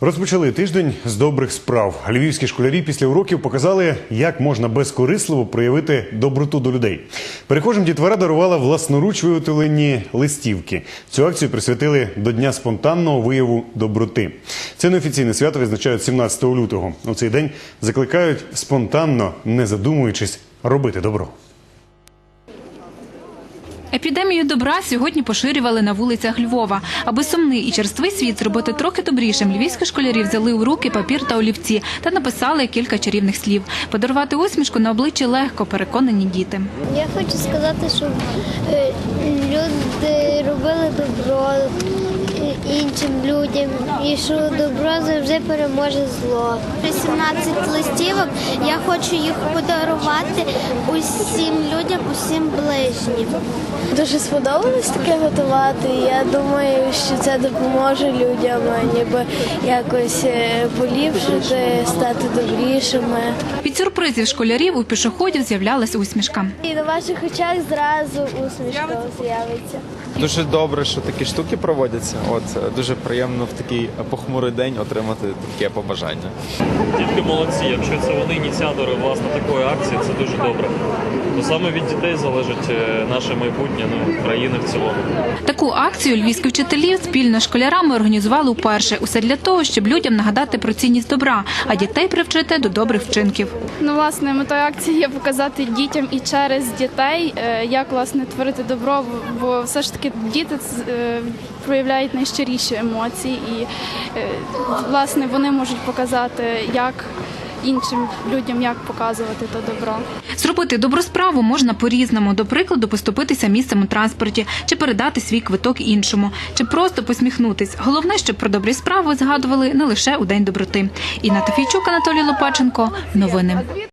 Розпочали тиждень з добрих справ. Львівські школярі після уроків показали, як можна безкорисливо проявити доброту до людей. Перехожим дітвора дарувала власноруч виготовлені листівки. Цю акцію присвятили до дня спонтанного вияву доброти. Це неофіційне свято відзначають 17 лютого. У цей день закликають спонтанно, не задумуючись, робити добро. Епідемію добра сьогодні поширювали на вулицях Львова. Аби сумний і черствий світ зробити трохи добрішим, львівські школярі взяли у руки папір та олівці та написали кілька чарівних слів. Подарувати усмішку на обличчі легко, переконані діти. Я хочу сказати, щоб е, люди робили добро іншим людям і що добро завжди переможе зло. 18 листівок. Я хочу їх подарувати усім людям, усім ближнім. Дуже сподобалось таке готувати. Я думаю, що це допоможе людям, ніби якось е, поліпшити, стати добрішими. Від сюрпризів школярів у пішоходів з'являлась усмішка. І на ваших очах зразу усмішка з'явиться. Дуже добре, що такі штуки проводяться. От дуже приємно в такий похмурий день отримати таке побажання. Дітки молодці. Якщо це вони ініціатори власне такої акції, це дуже добре. Бо саме від дітей залежить е, наше майбутнє, ну країни в цілому. Таку акцію львівські вчителі спільно з школярами організували вперше. Усе для того, щоб людям нагадати про цінність добра, а дітей привчити до добрих вчинків. Ну, власне, метою акції є показати дітям і через дітей, е, як власне творити добро, бо все ж таки діти е, проявляють найщиріші емоції, і е, власне вони можуть показати, як іншим людям як показувати то добро. Зробити добру справу можна по-різному. До прикладу, поступитися місцем у транспорті, чи передати свій квиток іншому, чи просто посміхнутись. Головне, щоб про добрі справи згадували не лише у день доброти. Інна Тафійчук, Анатолій Лопаченко. Новини.